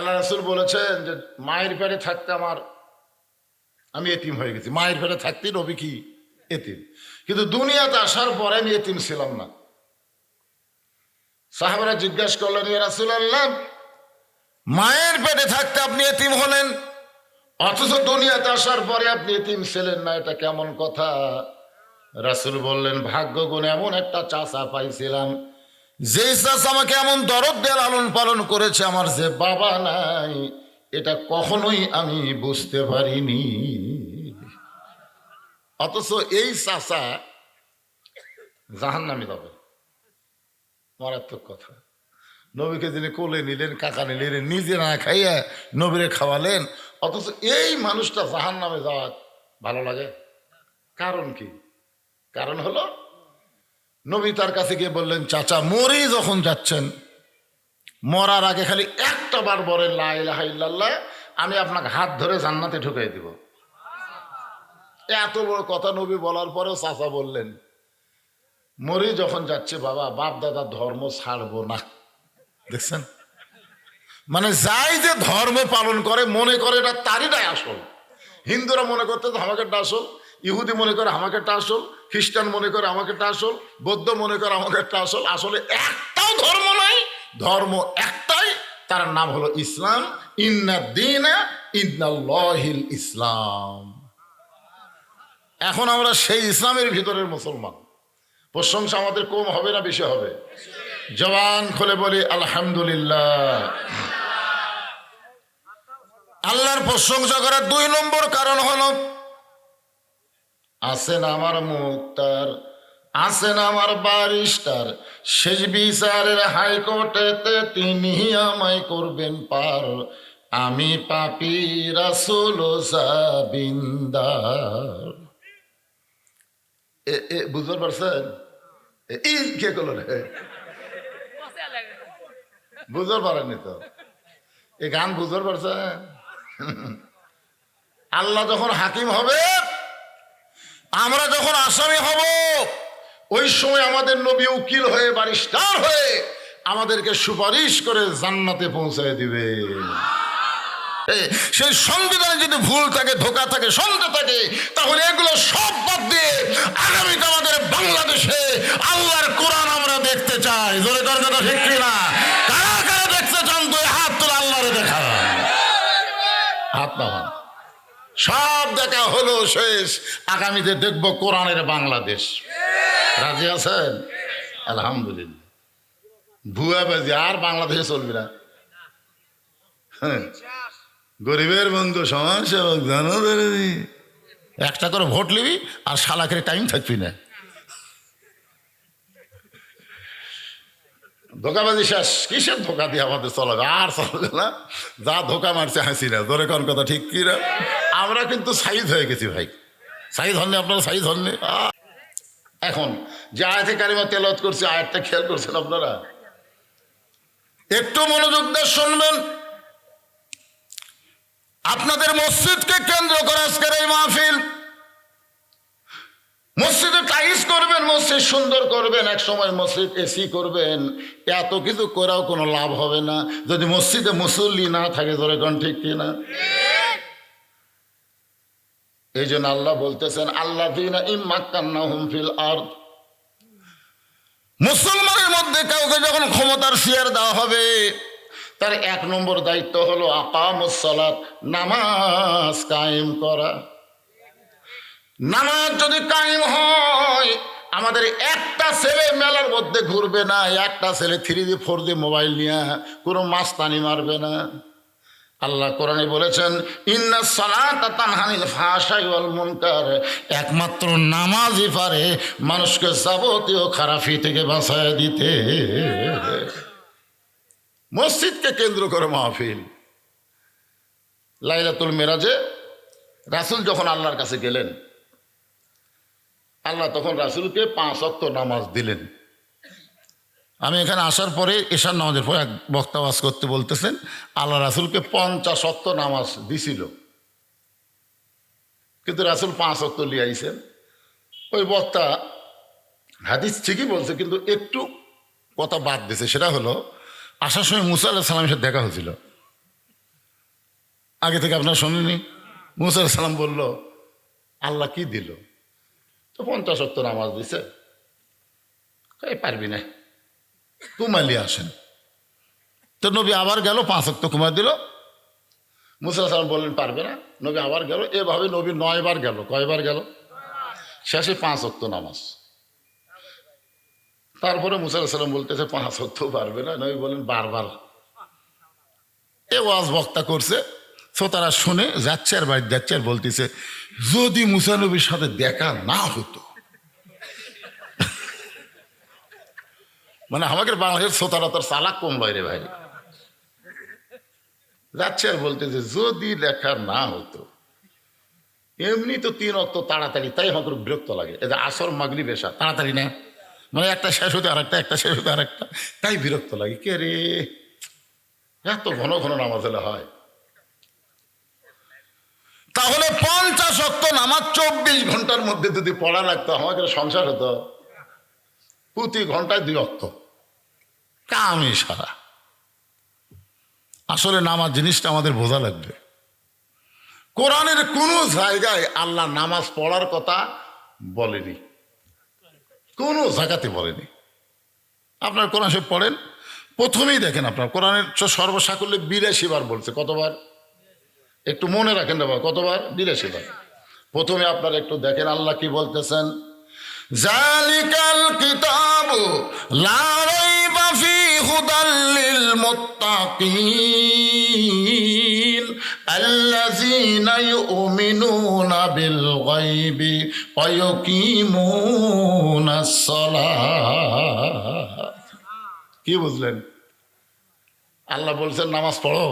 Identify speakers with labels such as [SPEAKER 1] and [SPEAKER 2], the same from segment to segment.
[SPEAKER 1] আল্লাহ রাসুল বলেছেন যে, মায়ের পেটে থাকতে আমার, আমি এতিম হয়ে গেছি। মায়ের পেটে থাকতেই রবি কি? এতিম। কিন্তু দুনিয়াতে আসার পরে আমি এতিম ছিলাম না। সাহাবারা জিজ্ঞাসা করলেন, ইয়া রাসুল আল্লাহ মায়ের পেটে থাকতে আপনি এতিম হলেন? অথচ দুনিয়াতে আসার পরে আপনি এতিম ছিলেন না, এটা কেমন কথা? রাসুল বললেন ভাগ্য গুণ এমন একটা চাষা পাইছিলাম যেই চাষ আমাকে এমন দরদ দিয়ে লালন পালন করেছে, আমার যে বাবা নাই, এটা কখনোই আমি বুঝতে পারিনি। অথচ এই চাষা জাহান নামে যাবে মারাত্মক কথা। নবীকে যিনি কোলে নিলেন, কাকা নিলেন, নিজে না খাইয়া নবীরে খাওয়ালেন, অথচ এই মানুষটা জাহান নামে যাওয়া ভালো লাগে। কারণ কি? কারণ হলো নবী তার কাছে গিয়ে বললেন, চাচা মরেই যখন যাচ্ছেন, মরার আগে খালি একটা বার বলে লাইল্লাহ আমি আপনাকে হাত ধরে জান্নাতে ঢুকাই দিব। এত বড় কথা নবী বলার পরেও চাচা বললেন, মরি যখন যাচ্ছে, বাবা, বাপ দাদা ধর্ম ছাড়বো না। দেখছেন? মানে যাই যে ধর্ম পালন করে, মনে করে এটা তারই আসল। হিন্দুরা মনে করতে আমাকে আসল ইহুদি মনে করে আমাকে একটা আসল, খ্রিস্টান মনে করে আমাকে একটা আসল, বৌদ্ধ মনে করে আমাকে একটা আসল, আসলে একটাও ধর্ম নাই। ধর্ম একটাই, তার নাম হলো ইসলাম। ইন্না দিনা ইসলাম। এখন আমরা সেই ইসলামের ভিতরের মুসলমান। প্রশংসা আমাদের কম হবে না বেশি হবে? জবান খুলে বলি, আলহামদুলিল্লাহ। আল্লাহর প্রশংসা করার দুই নম্বর কারণ হলো আছেন আমার মুক্তার আছেন আমার বারিস্টার শেষ বিচারের হাইকোর্টেতে তিনি আমায় করবেন পার। আমি পাপি রাসুল এ এ, বুঝতে পারছেন? এই কে করল রে? বুঝতে পারেননি তো? এই গান বুঝতে পারছেন? আল্লাহ যখন হাকিম হবে আমরা যখন আসামি হব, ওই সময় আমাদের নবী উকিল হয়ে বারিস্টার হয়ে আমাদেরকে সুপারিশ করে জান্নাতে পৌঁছায় দিবে। সেই সংবিধানে যদি ভুল থাকে, ধোকা থাকে, সন্দেহ থাকে, তাহলে এগুলো সব বাদ দিয়ে আগামীতে আমাদের বাংলাদেশে আল্লাহর কোরআন আমরা দেখতে চাই। জোরে কর কথা ঠিক কিনা? দেখা হলো শেষ। আগামীতে দেখব কোরআনের বাংলাদেশ। রাজি আছেন? আলহামদুলিল্লাহ। ভুয়া বাজি, আর বাংলাদেশে চলবি না। হ্যাঁ। গরিবের বন্ধু সমাজ সেবক জানো একটা করে ভোট নিবি, আর শালাকের টাইম থাকবি না। ধোকাবাজি শেষ। কিসের ধোকা দিয়ে আমাদের চলাবে? আর চলবে না। যা ধোকা মারছে, হাসি না। ধরে কোন কথা, ঠিক কি না? আমরা কিন্তু সাইজ হয়ে গেছি ভাই। সাইজ হননি, আপনারা সাইজ হননি? এখন, যে আয়তে কারিমা তেলত করছে, আয়াতটা খেয়াল করছেন আপনারা? একটু মনোযোগ দিয়ে শুনবেন। আপনাদের মসজিদকে কেন্দ্র করে আজকের এই মাহফিল। মসজিদে টাইস মসজিদ সুন্দর করবেন, এক সময় মসজিদ এসি করবেন, এত কিছু করাও কোনো লাভ হবে না। যদি মসজিদে মুসল্লি না থাকে ধরে কোন ঠিক কিনা? এই জন্য আল্লাহ বলতেছেন আল্লাহ হুমফিল আর মুসলমানের মধ্যে কাউকে যখন ক্ষমতার শেয়ার দেওয়া হবে, তার এক নম্বর দায়িত্ব হলো আকামুসলাত নামাজ কায়েম করা। নামাজ যদি কায়েম হয় আমাদের একটা ছেলে মেলার মধ্যে ঘুরবে না, একটা ছেলে three G four G mobile নিয়ে কোনো মাস্তানি মারবে না। আল্লাহ কোরআনে বলেছেন, ইন্না সালাত তানহানিল ফাশাই ওয়াল মুনকার। একমাত্র নামাজই পারে মানুষকে যাবতীয় খারাপি থেকে বাঁচায় দিতে। মসজিদকে কেন্দ্র করে মাহফিল। লাইলাতুল মেরাজে রাসুল যখন আল্লাহর কাছে গেলেন আল্লাহ তখন রাসুলকে পাঁচ অক্ত নামাজ দিলেন। আমি এখানে আসার পরে এশার নামাজের পর এক বক্তা ওয়াজ করতে বলতেছেন, আল্লাহ রাসুলকে পঞ্চাশ অক্ত নামাজ দিছিল। কিন্তু রাসুল পাঁচ অক্ত লিয়াইছেন ওই বক্তা হাদিস ঠিকই বলছে, কিন্তু একটু কথা বাদ দিছে সেটা হলো, আসার সময় মুসা আল্লাহ সালামের সাথে দেখা হয়েছিল। আগে থেকে আপনারা শোনেনি মুসা আল্লাহ সালাম বলল, আল্লাহ কি দিল? তো পঞ্চাশ অক্ত নামাজ দিছে। কই পারবি না। কুমালি আসেন। তো নবী আবার গেল, পাঁচ অক্ত কুমার দিল। মুসা বললেন, পারবে না। নবী আবার গেল, এভাবে নবী নয়বার গেল। কয়বার গেল? শেষে পাঁচ অক্ত নামাজ। তারপরে মুসা সালাম বলতেছে, পাঁচ অক্ত পারবে না। নবী বলেন বারবার। এ ওয়াজ বক্তা করছে। তো তারা শুনে, যাচ্ছে আর বাড়ি যাচ্ছে আর বলতেছে, যদি মুসানবীর সাথে দেখা না হতো। মানে আমাকে বাংলাদেশের শ্রোতারা তোর চালাক কম লয় রে ভাই। যাচ্ছে আর বলতেছে, যদি লেখা না হতো। এমনি তো তিন অক্ত তাড়াতাড়ি, তাই আমাকে বিরক্ত লাগে। যে আসর মাগলি বেশা তাড়াতাড়ি না। মানে একটা শেষ হতে আরেকটা, একটা শেষ হতে আরেকটা, তাই বিরক্ত লাগে। কে রে? এত ঘন ঘন নামাজ হলে হয়। তাহলে পঞ্চাশ অক্ত নামাজ চব্বিশ ঘণ্টার মধ্যে যদি পড়া লাগতো আমাদের সংসার হতো। প্রতি ঘন্টায় দুই অক্ত। কামই সারা। আসলে নামাজ জিনিসটা আমাদের বোঝা লাগবে। কোরআনের কোনো জায়গায় আল্লাহ নামাজ পড়ার কথা বলেনি। কোনো জায়গাতে বলেনি। আপনার কোরআন সব পড়েন? প্রথমেই দেখেন আপনার, কোরআনের সর্বসাকল্যে বিরাশি বার বলছে, কতবার? একটু মনে রাখেন বাবা, কতবার? বিরাশি বার প্রথমে আপনারা একটু দেখেন আল্লাহ কি বলতেছেন। জালিকাল কিতাবু লা রাইবা ফি হুদাল লিল মুত্তাকিন আল্লাযীনা ইউমিনুনা বিল গায়বি ওয়া ইউকিমুনাস সালাহ কি বুঝলেন? আল্লাহ বলছেন নামাজ পড়ো।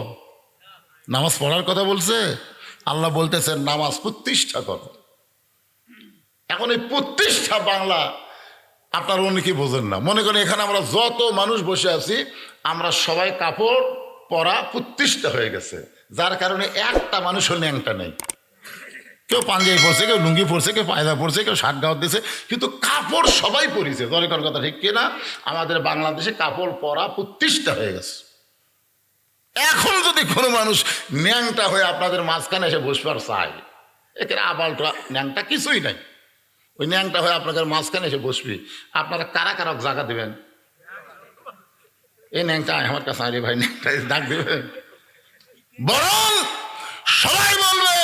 [SPEAKER 1] নামাজ পড়ার কথা বলছে? আল্লাহ বলতেছেন, নামাজ প্রতিষ্ঠা করো। এখন এই প্রতিষ্ঠা বাংলা আপনার অনেকেই বোঝেন না। মনে করেন এখানে আমরা যত মানুষ বসে আছি, আমরা সবাই কাপড় পরা প্রতিষ্ঠা হয়ে গেছে। যার কারণে একটা মানুষও ন্যাংটা নেই। কেউ পাঞ্জাবি পরছে, কেউ লুঙ্গি পরছে, কেউ পায়দা পরছে, কেউ শার্ট গাওয়ার দিছে, কিন্তু কাপড় সবাই পরিছে। দরকার কথা, ঠিক কিনা? আমাদের বাংলাদেশে কাপড় পরা প্রতিষ্ঠা হয়ে গেছে। এখন যদি কোনো মানুষ ন্যাংটা হয়ে আপনাদের মাঝখানে এসে বসবার চায়, এখানে আবালটা ন্যাংটা কিছুই নাই। ওই ন্যাংটা হয়ে আপনাদের মাঝখানে এসে বসবি। আপনারা কারা কারা জায়গা দেবেন? এই ন্যাংটা আমার কাছে আরে ভাই ন্যাংটা ডাক দেবেন। বরং সবাই বলবে,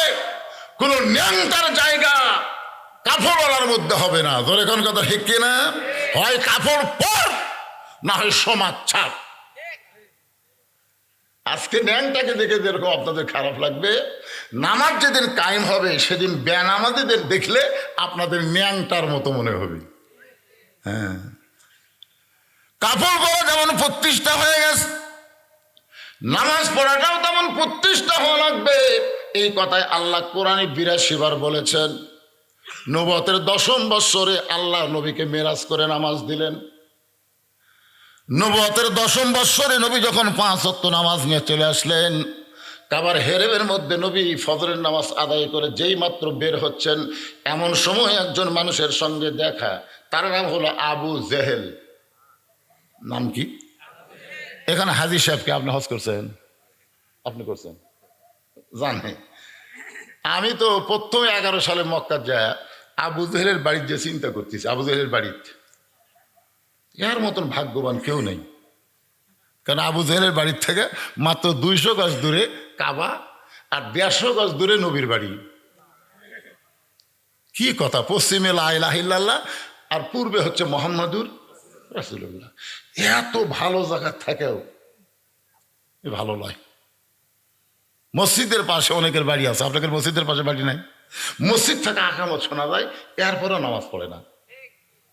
[SPEAKER 1] কোন ন্যাংটার জায়গা কাপড় কাপড়ওয়ালার মধ্যে হবে না। তোর এখন কথা ঠিক কিনা? হয় কাপড় পর, না হয় সমাজ ছাড়। আজকে ন্যাংটাকে দেখে যেরকম আপনাদের খারাপ লাগবে, নামাজ যেদিন কায়েম হবে, সেদিন বেনামাজিদের দেখলে আপনাদের ন্যাংটার মতো মনে হবে। হ্যাঁ। কাপড় পরা যেমন প্রতিষ্ঠা হয়ে গেছে, নামাজ পড়াটাও তেমন প্রতিষ্ঠা হওয়া লাগবে। এই কথায় আল্লাহ কোরআনে বিরাশি বার বলেছেন, নবতের দশম বৎসরে আল্লাহ নবীকে মেরাজ করে নামাজ দিলেন। নবতের দশম বৎসরে নবী যখন পাঁচ অত্ত নামাজ নিয়ে চলে আসলেন কাবার হেরেবের মধ্যে নবী ফজরের নামাজ আদায় করে যেই মাত্র বের হচ্ছেন, এমন সময় একজন মানুষের সঙ্গে দেখা, তার নাম হলো আবু জেহেল। নাম কি? এখানে হাজির সাহেবকে আপনি হজ করছেন? আপনি করছেন? জানে আমি তো প্রথমে এগারো সালে মক্কার যায় আবু জেহেলের বাড়ির যে চিন্তা করতেছি, আবু জেহেলের বাড়িতে এর মতন ভাগ্যবান কেউ নেই। কারণ আবু জেহেলের বাড়ির থেকে মাত্র দুইশো গজ দূরে কাবা আর দেড়শো গজ দূরে নবীর বাড়ি। কি কথা? পশ্চিমে লাহিল্লাহ আর পূর্বে হচ্ছে মোহাম্মদুর রাসুল্লাহ এত ভালো জায়গা থাকেও ভালো নয়। মসজিদের পাশে অনেকের বাড়ি আছে। আপনাদের মসজিদের পাশে বাড়ি নাই? মসজিদ থেকে আকামত শোনা যায়, এরপরেও নামাজ পড়ে না।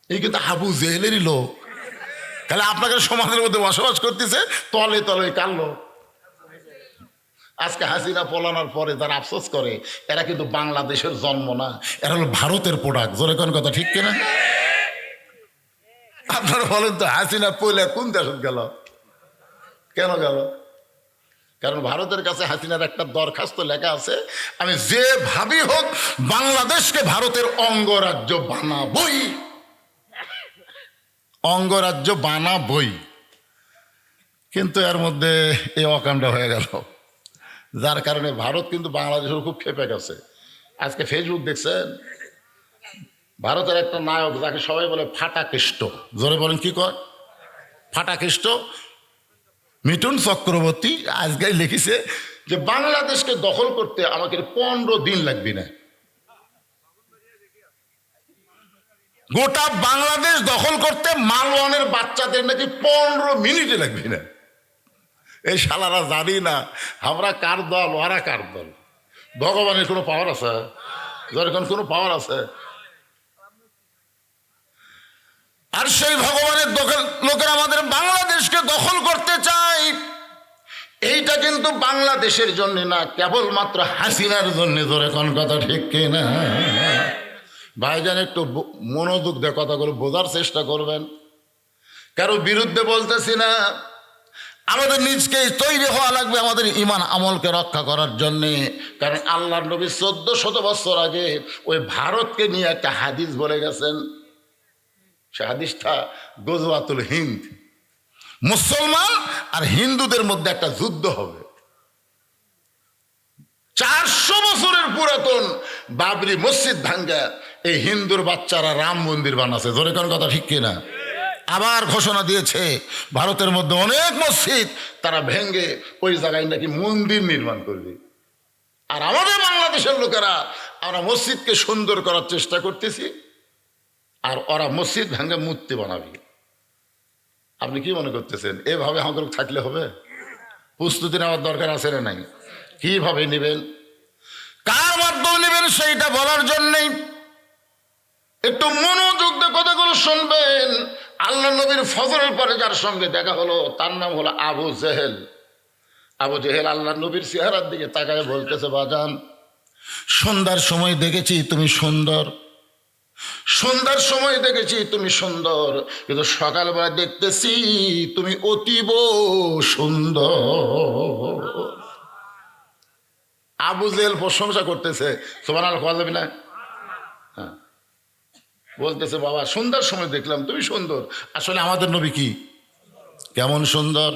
[SPEAKER 1] এই কিন্তু আবু জেহেলেরই লোক। তাহলে আপনাকে সমাজের মধ্যে বসবাস করতেছে, তলে তলে কানলো আজকে হাসিনা পলানোর পরে যারা আফসোস করে, এরা কিন্তু বাংলাদেশের জন্ম না, এরা হলো ভারতের প্রোডাক্ট জোরে কোন কথা, ঠিক কিনা? আপনারা বলেন তো, হাসিনা পইলে কোন দেশ গেল? কেন গেল? কারণ ভারতের কাছে হাসিনার একটা দরখাস্ত লেখা আছে, আমি যেভাবে হোক বাংলাদেশকে ভারতের অঙ্গরাজ্য বানাবই। অঙ্গরাজ্য বানা বই কিন্তু এর মধ্যে এই অকাণ্ড হয়ে গেল। যার কারণে ভারত কিন্তু বাংলাদেশের খুব খেপে গেছে। আজকে ফেসবুক দেখছেন? ভারতের একটা নায়ক যাকে সবাই বলে ফাটাকৃষ্ট। জোরে বলেন কি কয়? ফাটাকৃষ্ট? মিঠুন চক্রবর্তী আজকে লিখেছে যে, বাংলাদেশকে দখল করতে আমাকে পনেরো দিন লাগবে না। গোটা বাংলাদেশ দখল করতে মালওয়ানের বাচ্চাদের নাকি পনেরো মিনিটে লাগবে না। এই শালারা জানি না, আমরা কার দল, ওরা কার দল? ভগবানের কোনো পাওয়ার আছে? যখন কোনো পাওয়ার আছে? আর সেই ভগবানের লোকের আমাদের বাংলাদেশকে দখল করতে চাই এইটা কিন্তু বাংলাদেশের জন্য না, কেবলমাত্র হাসিনার জন্য ধরে কোন কথা ঠিক কিনা? ভাইজান একটু মনোযোগ দিয়ে কথাগুলো বোঝার চেষ্টা করবেন। কারও বিরুদ্ধে বলতেছি না, আমাদের নিজকে তৈরি হওয়া লাগবে আমাদের ইমান আমলকে রক্ষা করার জন্যে। কারণ আল্লাহ নবী চোদ্দ শত বছর আগে ওই ভারতকে নিয়ে একটা হাদিস বলে গেছেন। সে হাদিসটা গজওয়াতুল হিন্দ। মুসলমান আর হিন্দুদের মধ্যে একটা যুদ্ধ হবে। চারশো বছরের পুরাতন বাবরি মসজিদ ভাঙ্গা এই হিন্দুর বাচ্চারা রাম মন্দির বানাচ্ছে ধরে কোন কথা ঠিক কিনা? আবার ঘোষণা দিয়েছে, ভারতের মধ্যে অনেক মসজিদ, তারা ভেঙ্গে ওই জায়গায় নাকি মন্দির নির্মাণ করবে। আর আমাদের বাংলাদেশের লোকেরা, আমরা মসজিদকে সুন্দর করার চেষ্টা করতেছি, আর ওরা মসজিদ ভেঙ্গে মূর্তি বানাবে। আপনি কি মনে করতেছেন? এভাবে আমাদের থাকলে হবে? প্রস্তুতি নেওয়ার দরকার আছে না নাই? কীভাবে নেবেন? কার মাধ্যমে নেবেন সেইটা বলার জন্যেই একটু মনোযোগ দিয়ে কথাগুলো শুনবেন। আল্লাহ নবীর ফজরের পরে যার সঙ্গে দেখা হলো, তার নাম হলো আবু জেহেল। আবু জেহেল আল্লাহ নবীর চেহারার দিকে তাকায় বলতেছে, বাজান, সন্ধ্যার সময় দেখেছি তুমি সুন্দর। সন্ধ্যার সময় দেখেছি তুমি সুন্দর। কিন্তু সকালবেলা দেখতেছি তুমি অতীব সুন্দর। আবু জেহেল প্রশংসা করতেছে তোমার আর যাবে না? বলতেছে, বাবা, সন্ধ্যার সময় দেখলাম, তুমি সুন্দর। আসলে আমাদের নবী কি? কেমন সুন্দর?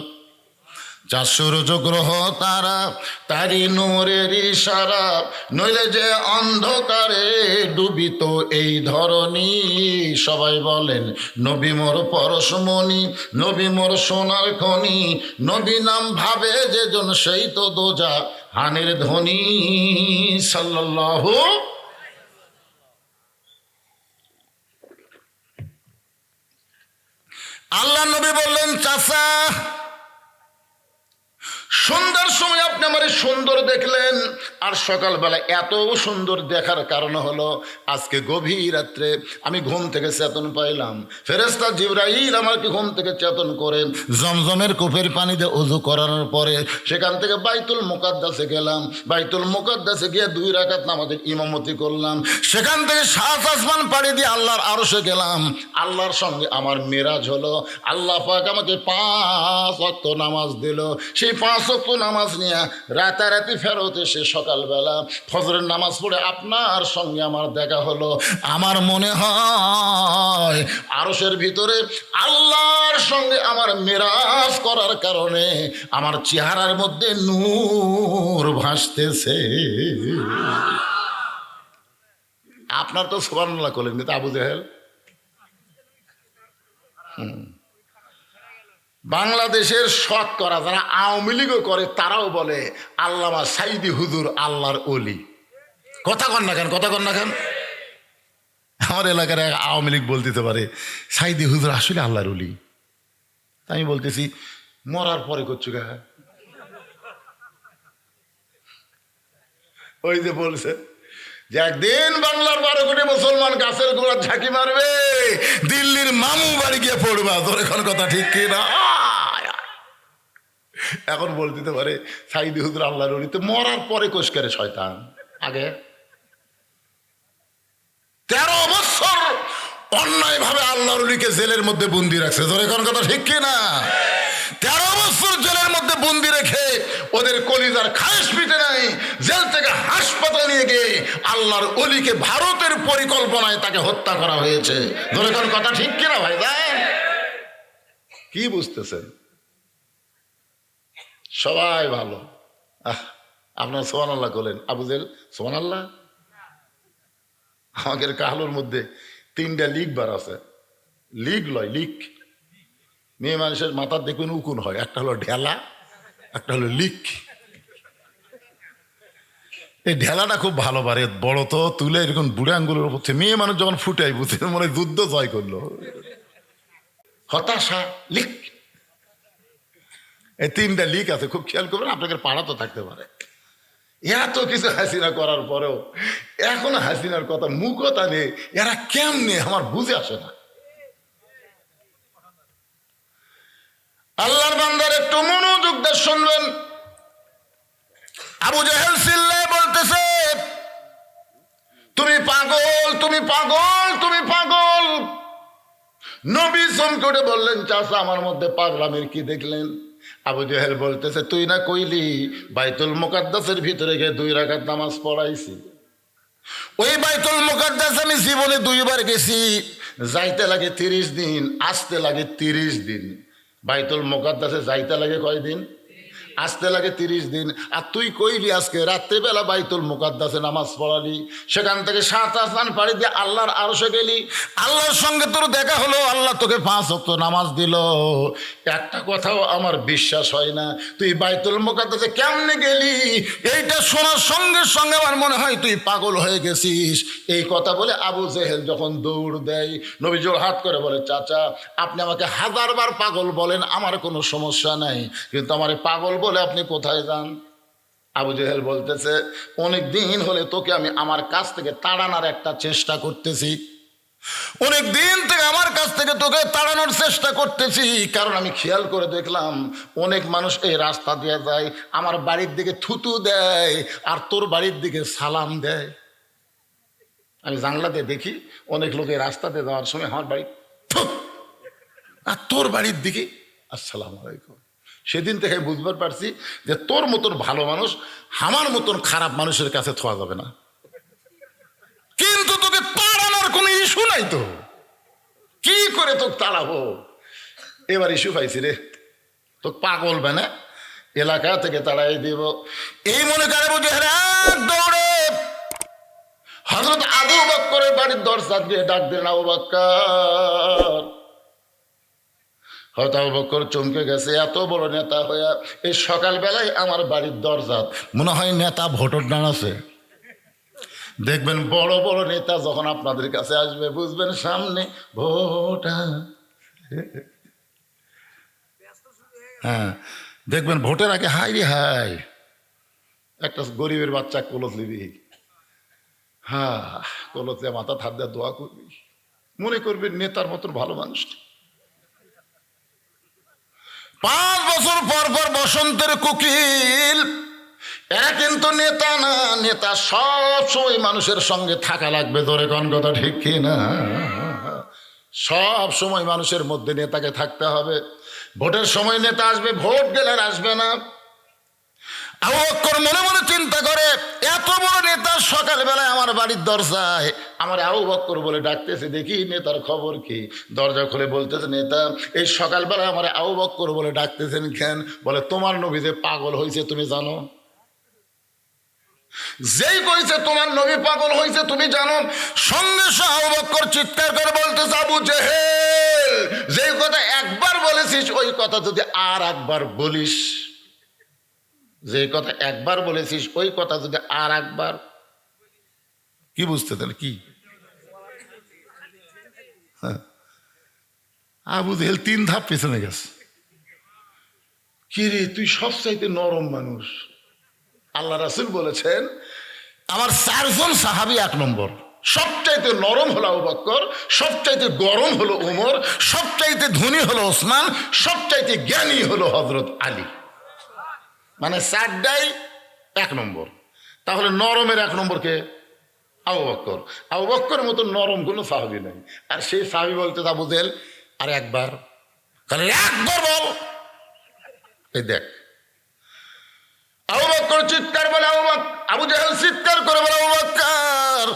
[SPEAKER 1] চারশোর গ্রহ তারা তারি নূরের ইশারা, নইলে যে অন্ধকারে ডুবিত এই ধরনী সবাই বলেন, নবী মোর পরশমণি, নবী মোর সোনার খনি নবী নাম ভাবে যে জন সেই তো দোজা, হানের ধ্বনি সাল্লাল্লাহু আল্লাহ নবী বললেন চাচা সন্ধ্যার সময় আপনি আমার সুন্দর দেখলেন, আর সকালবেলা এত সুন্দর দেখার কারণ হলো, আজকে গভীর রাত্রে আমি ঘুম থেকে চেতন পাইলাম। ফেরেস্তা জিব্রাইল আমাকে ঘুম থেকে চেতন করে জমজমের কূপের পানিতে উজু করানোর পরে সেখান থেকে বাইতুল মুকাদ্দাসে গেলাম। বাইতুল মুকাদ্দাসে গিয়ে দুই রাখাত নামাজের ইমামতি করলাম। সেখান থেকে সাত আসমান পাড়ি দিয়ে আল্লাহর আরশে গেলাম। আল্লাহর সঙ্গে আমার মেরাজ হলো। আল্লাহ পাক আমাকে পাঁচ অক্ত নামাজ দিল। সেই পাঁচ অক্ত নামাজ নিয়ে রাতারাতি ফেরত এসে সকালবেলা ফজরের নামাজ পড়ে আপনার সঙ্গে আমার দেখা হলো। আমার মনে হয় আরসের ভিতরে আল্লাহর সঙ্গে আমার মেরাজ করার কারণে আমার চেহারার মধ্যে নূর ভাসতেছে। আপনার তো সোবান্লা করলেন কিন্তু আবু জাহেল? বাংলাদেশের শতকরা যারা আওয়ামী লীগও করে, তারাও বলে, আল্লামা সাইদি হুজুর আল্লাহর অলি কথা কন না কেন, কথা কন না কেন? আমার এলাকার এক আওয়ামী লীগ বলতে পারে, সাইদি হুজুর আসলে আল্লাহর অলি আমি বলতেছি, মরার পরে করছু গা ওই যে বলছে যে একদিন বাংলার বারো কোটি মুসলমান গাছের গোড়া ঝাঁকি মারবে, দিল্লির মামু বাড়ি গিয়ে পড়বা। তোর এখন কথা ঠিক কি না? এখন বলতে তো পারে, সাইদি হুজুর আল্লাহর তো মরার পরে কোষ করে শয়তান। আগে। তেরো বছর অন্যায় ভাবে আল্লাহর অলিকে জেলের মধ্যে বন্দি রাখছে। তোর এখন কথা ঠিক কি না? তেরো বছর জেলের মধ্যে বন্দি রেখে ওদের কলিজার খাস পিটে নাই, জেল থেকে হাসপাতাল নিয়ে গিয়ে আল্লাহর অলিকে ভারতের পরিকল্পনায় তাকে হত্যা করা হয়েছে। ধরে কথা ঠিক কিনা ভাই কি বুঝতেছেন? সবাই ভালো। আহ, আপনার সোহান আল্লাহ করলেন। আবুজেল সোহান আল্লাহ আমাদের কাহলোর মধ্যে তিনটা লিগ বার আছে। লিক লয় লিক মেয়ে মানুষের মাথার দেখবেন উকুন হয়। একটা হলো ঢেলা, একটা হলো লিক। এই ঢেলাটা খুব ভালো পারে, বড় তো, তুলে এরকম বুড়ে আঙ্গুলের উপর মেয়ে মানুষ যখন ফুটাই বুঝতে মনে যুদ্ধ জয় করল। হতাশা, লিক। এই তিনটা লিক আছে, খুব খেয়াল করবেন, আপনাদের পাড়া তো থাকতে পারে। এত কিছু হাসিনা করার পরেও, এখন হাসিনার কথা মুখতা নেই এরা কেমনে আমার বুঝে আসে না। আল্লাহর বান্দার একটু মনোযোগ দিয়ে শুনবেন। আবু জাহেল সিল্লায় বলতেছে, তুমি পাগল তুমি পাগল তুমি পাগল। নবী চমকে বললেন চাষা আমার মধ্যে পাগলামের কি দেখলেন? আবু জাহেল বলতেছে, তুই না কইলি, বাইতুল মুকাদ্দাসের ভিতরে গিয়ে দুই রাখার নামাজ পড়াইছি। ওই বাইতুল মুকাদ্দাস আমি জীবনে দুইবার গেছি। যাইতে লাগে তিরিশ দিন, আসতে লাগে তিরিশ দিন। বাইতুল মোকাদ্দাসে যাইতে লাগে কয়দিন? আসতে লাগে তিরিশ দিন। আর তুই কইলি আজকে, রাত্রিবেলা বাইতুল মুকাদ্দাসে নামাজ পড়ালি, সেখান থেকে সাত আসমান পাড়ি দিয়ে আল্লাহর আরশে গেলি। আল্লাহর সঙ্গে তোর দেখা হলো, আল্লাহ তোকে পাঁচ অক্ত নামাজ দিল। একটা কথাও আমার বিশ্বাস হয় না, তুই বাইতুল মুকাদ্দাসে কেমনে গেলি? এইটা শোনার সঙ্গে সঙ্গে আমার মনে হয় তুই পাগল হয়ে গেছিস। এই কথা বলে আবু জেহেল যখন দৌড় দেয় নবীজোর হাত করে বলে, চাচা, আপনি আমাকে হাজারবার পাগল বলেন, আমার কোনো সমস্যা নাই। কিন্তু আমার পাগল বলে আপনি কোথায় যান? আবু জেহেল বলতেছে, অনেক দিন হলে তোকে আমি আমার কাছ থেকে তাড়ানোর একটা চেষ্টা করতেছি। অনেক দিন থেকে আমার কাছ থেকে তোকে তাড়ানোর চেষ্টা করতেছি। কারণ আমি খেয়াল করে দেখলাম, অনেক মানুষ এই রাস্তা দিয়ে যায়, আমার বাড়ির দিকে থুতু দেয় আর তোর বাড়ির দিকে সালাম দেয়। আমি জানলাতে দেখি, অনেক লোক রাস্তাতে যাওয়ার সময় আমার বাড়ি আর তোর বাড়ির দিকে আসসালাম আলাইকুম। সেদিন থেকে বুঝবার পারছি যে তোর মতন ভালো মানুষ আমার মতন খারাপ মানুষের কাছে থোয়া যাবে না। কিন্তু তোকে তাড়ানোর কোনো ইস্যু নাই তো। কি করে তোকে তাড়াবো? এবার ইস্যু পাইছি রে। তো পাগল বেনে। এলাকা থেকে তাড়াই দিব। এই মনে করে বুঝে হ্যাঁ দৌড়ে। হজরত আবু বক্করের বাড়ির দরজা দিয়ে ডাক দিলেন, আবু হয়তো আবু বক্কর চমকে গেছে, এত বড় নেতা হইয়া এই সকালবেলায় আমার বাড়ির দরজা, মনে হয় নেতা ভোটর দাঁড়াছে দেখবেন বড় বড় নেতা যখন আপনাদের কাছে আসবে, বুঝবেন সামনে ভোটা হ্যাঁ দেখবেন ভোটের আগে হাই রে হাই, একটা গরিবের বাচ্চা কলস নিবি। হ্যাঁ কলসে মাথা থার দিয়ে করবি। মনে করবি নেতার মতন ভালো মানুষ পাঁচ বছর পর পর বসন্তের কুকিল। এরা কিন্তু নেতা না, নেতা সবসময় মানুষের সঙ্গে থাকা লাগবে, ধরে কোন কথা ঠিক কি না সব সময় মানুষের মধ্যে নেতাকে থাকতে হবে। ভোটের সময় নেতা আসবে, ভোট গেলে আসবে না। আবু বক্কর মনে মনে চিন্তা করে, এত বড় নেতা সকালবেলায় আমার বাড়ির দরজায়। আমার আবু বক্কর বলে ডাকতেছে, দেখি নেতার খবর কি? দরজা খুলে বলতেছে, নেতা, এই সকালবেলায় আমার আবু বক্কর বলে ডাকতেছেন কেন? বলে, তোমার নবী যে পাগল হয়েছে তুমি জানো? যেই কইছে, তোমার নবী পাগল হয়েছে তুমি জানো? সঙ্গে বক্কর চিৎকার করে বলতেছে, আবু জেহেল, যেই কথা একবার বলেছিস, ওই কথা যদি আর একবার বলিস। যে কথা একবার বলেছিস, ওই কথা যদি আর একবার, কি বুঝতে তাহলে কি? হ্যাঁ। আবু জেহেল তিন ধাপ পেছনে গেছে। কি রে, তুই সবচাইতে নরম মানুষ। আল্লাহ রাসুল বলেছেন, আমার চারজন সাহাবি এক নম্বর। সবচাইতে নরম হলো আবু বক্কর, সবচাইতে গরম হলো উমর, সবচাইতে ধনী হলো ওসমান, সবচাইতে জ্ঞানী হলো হজরত আলী। মানে চারটাই এক নম্বর। তাহলে নরমের এক নম্বরকে আবু বক্কর। আবু বক্কর মতো নরম কোনো সাহাবি নাই। আর সেই সাহাবি বলতে আবু জেল আর একবার। তাহলে একবার বল। এই দেখ। আবু বক্কর চিৎকার বলে, আবু আবু জাহেল চিৎকার করে বলে, আবু বক্কর,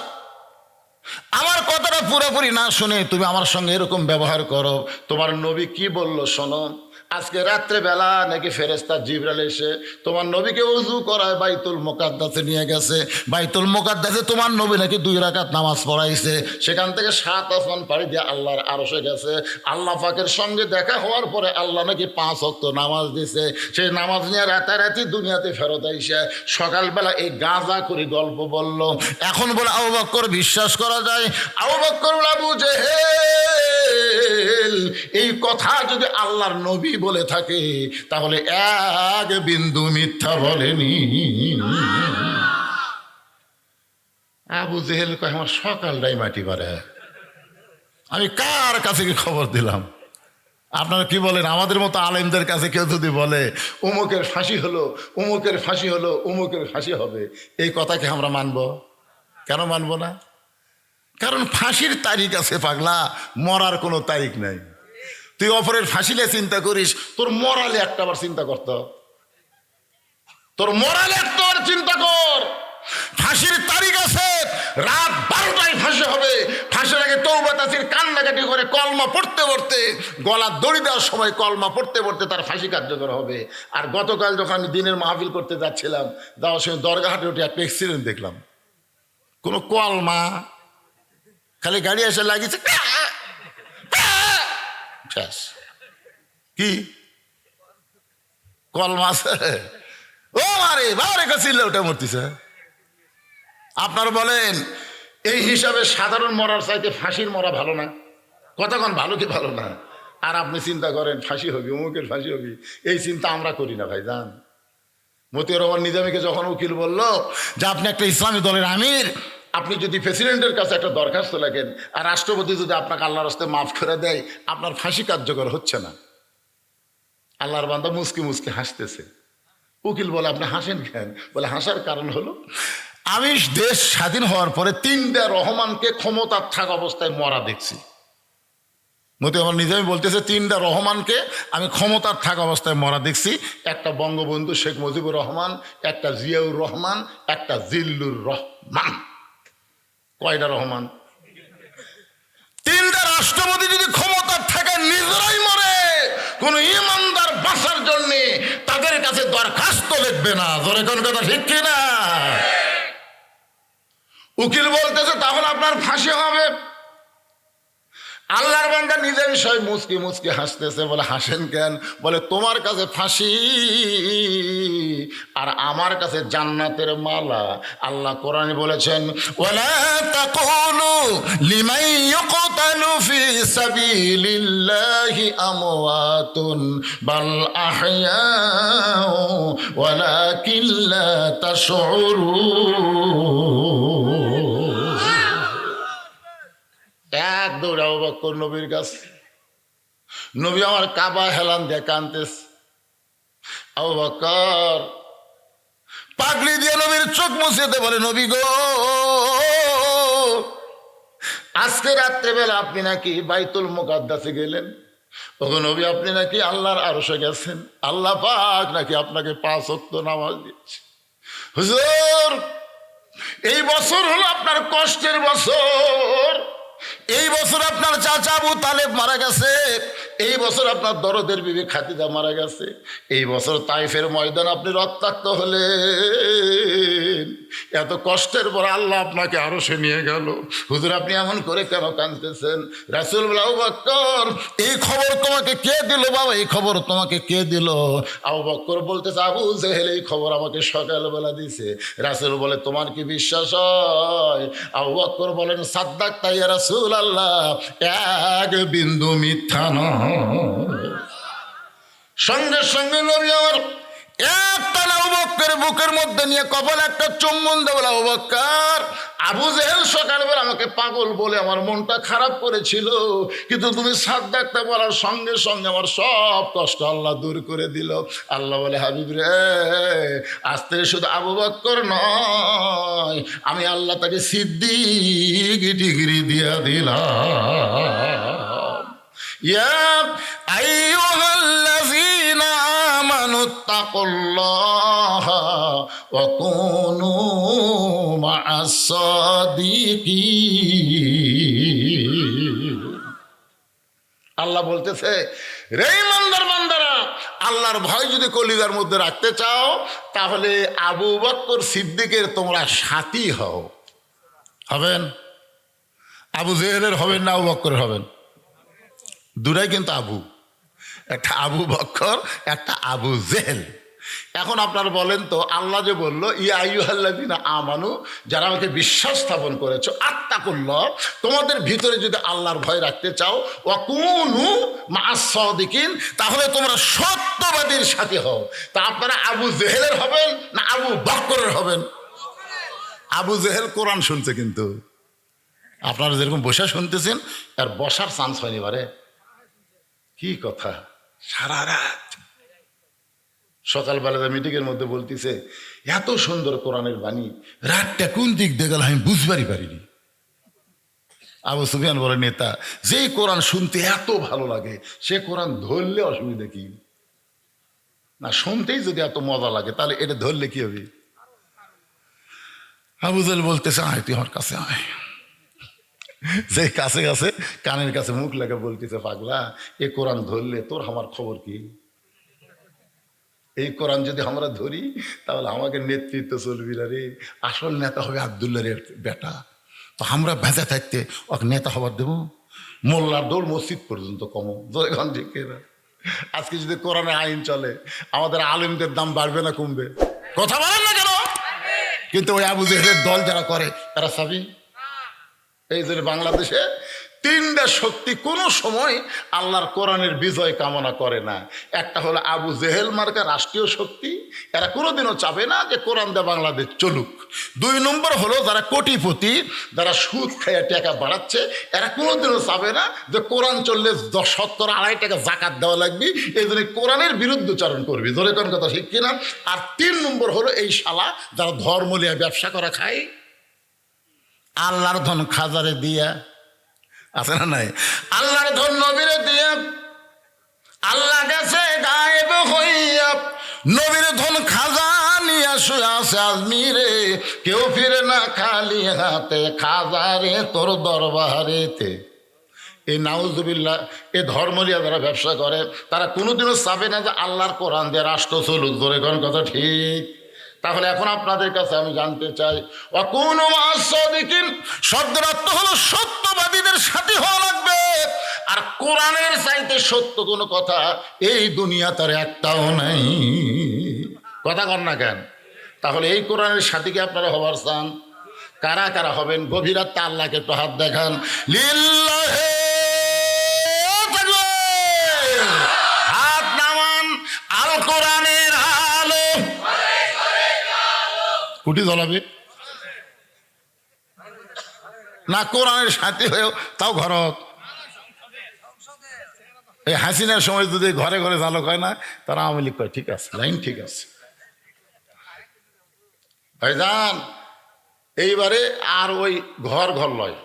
[SPEAKER 1] আমার কথাটা পুরোপুরি না শুনে তুমি আমার সঙ্গে এরকম ব্যবহার করো। তোমার নবী কি বলল শোনো? আজকে রাত্রে বেলা নাকি ফেরেস্তা জিবরাল এসে তোমার নবীকে উজু করায় বাইতুল মোকাদ্দাসে নিয়ে গেছে। বাইতুল মোকাদ্দাসে তোমার নবী নাকি দুই রাকাত নামাজ পড়াইছে। সেখান থেকে সাত আসমান পাড়ি দিয়ে আল্লাহর আরশে গেছে। আল্লাহ পাকের সঙ্গে দেখা হওয়ার পরে আল্লাহ নাকি পাঁচ অক্ত নামাজ দিছে। সেই নামাজ নিয়ে রাতারাতি দুনিয়াতে ফেরত আইসে। সকালবেলা এই গাঁজা করে গল্প বলল। এখন বলে আবু বক্কর, বিশ্বাস করা যায়? আবু বক্কর আবু জেহেল, এই কথা যদি আল্লাহর নবী বলে থাকে, তাহলে এক বিন্দু মিথ্যা বলেনি। আবু জেহেল কয়, আমার সকালটাই মাটি পারে। আমি কার কাছে খবর দিলাম? আপনারা কি বলেন? আমাদের মতো আলেমদের কাছে কেউ যদি বলে, উমুকের ফাঁসি হলো, উমুকের ফাঁসি হলো, উমুকের ফাঁসি হবে, এই কথাকে আমরা মানব? কেন মানব না? কারণ ফাঁসির তারিখ আছে পাগলা, মরার কোনো তারিখ নাই। তুই অপরের ফাঁসিলে চিন্তা করিস, তোর মরালে একটাবার চিন্তা করত তোর মরালে একটাবার চিন্তা কর। ফাঁসির তারিখ আছে, রাত বারোটায় ফাঁসি হবে। ফাঁসির আগে তৌবা কান্নাকাটি করে কলমা পড়তে পড়তে, গলা দড়ি দেওয়ার সময় কলমা পড়তে পড়তে তার ফাঁসি কার্যকর হবে। আর গতকাল যখন আমি দিনের মাহফিল করতে যাচ্ছিলাম, যাওয়ার সময় দরগাহাটে উঠে একটা এক্সিডেন্ট দেখলাম। কোনো কলমা, খালি গাড়ি এসে লাগিয়েছে শেষ। কি? কলমা আছে ও মারে, বাবারে কাছিল ওটা মরতেছে। আপনারা বলেন, এই হিসাবে সাধারণ মরার চাইতে ফাঁসির মরা ভালো না? কতক্ষণ ভালো কি ভালো না? আর আপনি চিন্তা করেন, ফাঁসি হবি, অমুকের ফাঁসি হবি, এই চিন্তা আমরা করি না ভাই জান মতিউর রহমান নিজামীকে যখন উকিল বলল যে, আপনি একটা ইসলামী দলের আমির আপনি যদি প্রেসিডেন্টের কাছে একটা দরখাস্ত লেখেন আর রাষ্ট্রপতি যদি আপনাকে আল্লাহর রাস্তে মাফ করে দেয়, আপনার ফাঁসি কার্যকর হচ্ছে না। আল্লাহর বান্দা মুসকি মুসকি হাসতেছে। উকিল বলে, আপনি হাসেন কেন? বলে, হাসার কারণ হলো আমি দেশ স্বাধীন হওয়ার পরে তিনটা রহমানকে ক্ষমতার থাক অবস্থায় মরা দেখছি। মতি আমার নিজে আমি বলতেছে, তিনটা রহমানকে আমি ক্ষমতার থাক অবস্থায় মরা দেখছি। একটা বঙ্গবন্ধু শেখ মুজিবুর রহমান, একটা জিয়াউর রহমান, একটা জিল্লুর রহমান। কয়টা রহমান। তিনটা রাষ্ট্রপতি যদি ক্ষমতার থাকে, নিজেরাই মরে। কোন ইমানদার বাসার জন্য তাদের কাছে দরখাস্ত লিখবে না। ধরে কোন কথা ঠিক না উকিল বলতেছে, তাহলে আপনার ফাঁসি হবে। আল্লাহর বান্দা নিজের বিষয় মুচকি মুচকি হাসতেছে, বলে, হাসেন কেন? বলে, তোমার কাছে ফাঁসি আর আমার কাছে জান্নাতের মালা। আল্লাহ কোরআনে বলেছেন, ওয়ালা তাকুলু লিমান ইউকতালু এক দৌড়াও বক্কর নবীর কাছে। নবী আমার কাবা হেলান দিয়ে কানতেস আবু পাগড়ি দিয়ে নবীর চোখ মুছিতে বলে, নবী গো, আজকে রাত্রেবেলা আপনি নাকি বাইতুল মুকাদ্দাসে গেলেন? ওগো নবী, আপনি নাকি আল্লাহর আরশে গেছেন। আল্লাহ পাক নাকি আপনাকে পাঁচ অক্ত নামাজ দিচ্ছে হুজুর, এই বছর হলো আপনার কষ্টের বছর। এই বছর আপনার চাচা আবু তালেব মারা গেছে। এই বছর আপনার দরদের বিবে খাতিদা মারা গেছে। এই বছর তাইফের ময়দান আপনি রক্তাক্ত হলেন। এত কষ্টের পর আল্লাহ আপনাকে আরও সে নিয়ে গেল। হুজুর, আপনি এমন করে কেন কাঁদতেছেন? রাসুল আবু বক্কর, এই খবর তোমাকে কে দিল বাবা? এই খবর তোমাকে কে দিল? আবু বক্কর বলতেছে, আবু জেহেল এই খবর আমাকে সকালবেলা দিছে। রাসুল বলে, তোমার কি বিশ্বাস হয়? আবু বক্কর বলেন, সাদ্দাক তাই রাসুল আল্লাহ এক বিন্দু মিথ্যা নয়। সঙ্গে সঙ্গে নবী আমার একটা অবক্কের বুকের মধ্যে নিয়ে কপাল একটা চুম্বন দেবল অবক্কার আবু জেহেল সকালবেলা আমাকে পাগল বলে আমার মনটা খারাপ করেছিল। কিন্তু তুমি সাত ডাক্তার বলার সঙ্গে সঙ্গে আমার সব কষ্ট আল্লাহ দূর করে দিল। আল্লাহ বলে, হাবিব রে, আজ থেকে শুধু আবু বক্কর নয়, আমি আল্লাহ তাকে সিদ্দিক ডিগ্রি দিয়া দিলাম। يا أيها الذين آمنوا اتقوا الله وكونوا مع الصادقين আল্লাহ বলতেছে রে মন্দার মান্দারা আল্লাহর ভয় যদি কলিজার মধ্যে রাখতে চাও তাহলে আবু বক্কর সিদ্দিকের তোমরা সাথী হও হবেন আবু জেহেলের হবেন না আবু বক্করের হবেন দুটাই কিন্তু আবু। একটা আবু বক্কর, একটা আবু জেহেল। এখন আপনারা বলেন তো, আল্লাহ যে বলল ইয়াইহাল্লাদিনা আমানু, যারা আমাকে বিশ্বাস স্থাপন করেছ আত্মা করল তোমাদের ভিতরে যদি আল্লাহর ভয় রাখতে চাও অকুনু মাসদিকিন তাহলে তোমরা সত্যবাদীর সাথে হও। তা আপনারা আবু জেহেলের হবেন না আবু বক্করের হবেন? আবু জেহেল কোরআন শুনছে কিন্তু। আপনারা যেরকম বসে শুনতেছেন আর বসার চান্স হয়নি এবারে কি কথা? সারা রাত। সকালবেলা মিটিংয়ের মধ্যে বলতেছে, এত সুন্দর কোরআনের বাণী, রাতটা কোন দিক দিয়ে গেল আমি বুঝবারই পারিনি। আবু সুফিয়ান বলে, নেতা, যেই কোরআন শুনতে এত ভালো লাগে, সে কোরআন ধরলে অসুবিধা কি? না, শুনতেই যদি এত মজা লাগে, তাহলে এটা ধরলে কি হবে? আবুজেল বলতেছে, আয়, তুই আমার কাছে আয়। যে কাছে কাছে কানের কাছে মুখ লাগে বলতেছে, পাগলা, এ কোরআন ধরলে তোর আমার খবর কি? এই কোরআন যদি আমরা ধরি, তাহলে আমাকে নেতৃত্ব চলবি না রে। আসল নেতা হবে আবদুল্লারের বেটা। তো আমরা ভেজা থাকতে ওকে নেতা হবার দেবো। মোল্লার দৌড় মসজিদ পর্যন্ত কমো। ঠিক আজকে যদি কোরআনের আইন চলে, আমাদের আলেমদের দাম বাড়বে না কমবে। কথা বলেন না কেন? কিন্তু ওই আবু দল যারা করে, তারা সাবি? এই জন্য বাংলাদেশে তিনটা শক্তি কোনো সময় আল্লাহর কোরআনের বিজয় কামনা করে না। একটা হলো আবু জেহেল মার্কা রাষ্ট্রীয় শক্তি, এরা কোনোদিনও চাবে না যে কোরআন দিয়ে বাংলাদেশ চলুক। দুই নম্বর হলো যারা কোটিপতি, যারা সুদ খেয়ে টাকা বাড়াচ্ছে, এরা কোনোদিনও চাবে না যে কোরআন চললে দশ, সত্তর, আড়াই টাকা জাকাত দেওয়া লাগবে। এই জন্য কোরআনের বিরুদ্ধচারণ করবি। ধরে কোন কথা ঠিক কিনা? আর তিন নম্বর হলো এই শালা যারা ধর্ম নিয়ে ব্যবসা করা খায় আল্লাহর ধন খাজারে দিয়া, আছে না নাই? আল্লাহর ধন নবীরে দিয়া, আল্লাহ গেছে গায়েব হইয়া, নবীর ধন খাজা নিয়ে শুয়ে আছে আজমিরে। কেউ ফিরে না খালি হাতে, খাজারে তোর দরবারেতে। এই নাউজুবিল্লাহ এ ধর্ম নিয়ে যারা ব্যবসা করে, তারা কোনোদিনও চাবে না যে আল্লাহর কোরআন দিয়ে রাষ্ট্র চলুক। ধরে কোন কথা ঠিক? তাহলে এখন আপনাদের কাছে আমি জানতে চাই, অকুন হলো, সত্যবাদীদের সাথে হওয়া লাগবে। আর কোরআনের চাইতে সত্য কোনো কথা এই দুনিয়া তার একটাও নাই। কথা কর না কেন? তাহলে এই কোরআনের সাথে কি আপনারা হবার চান? কারা কারা হবেন? গভীর রাত্রে আল্লাহকে একটু হাত দেখান। লিল্লাহে কুটি জ্বলাবে? না, কোরআনের সাথী হয়েও তাও ঘরত। এই হাসিনার সময় যদি ঘরে ঘরে চালক হয় না, তারা আওয়ামী লীগ কয়, ঠিক আছে, লাইন ঠিক আছে। ভাইজান, এইবারে আর ওই ঘর ঘর লয়।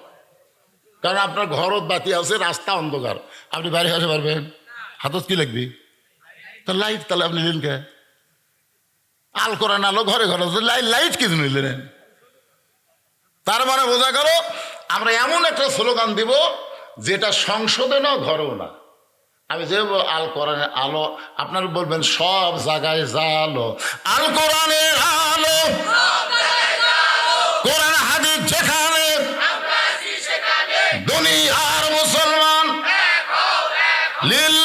[SPEAKER 1] কারণ আপনার ঘরত বাতি আছে, রাস্তা অন্ধকার। আপনি বাইরে আসতে পারবেন? হাতত কি লাগবে? তা লাইট তাহলে আপনি নিলেন কে আল কোরআন আলো ঘরে ঘরে লাইট লাইট কিছু নিলেন তার মানে বোঝা গেল, আমরা এমন একটা স্লোগান দিব যেটা সংসদে না, ঘরেও না। আমি যে আল কোরআনের আলো, আপনারা বলবেন, সব জায়গায় জালো। আল কোরআনের আলো, কোরআন হাদিস যেখানে, দুনিয়ার মুসলমান লীল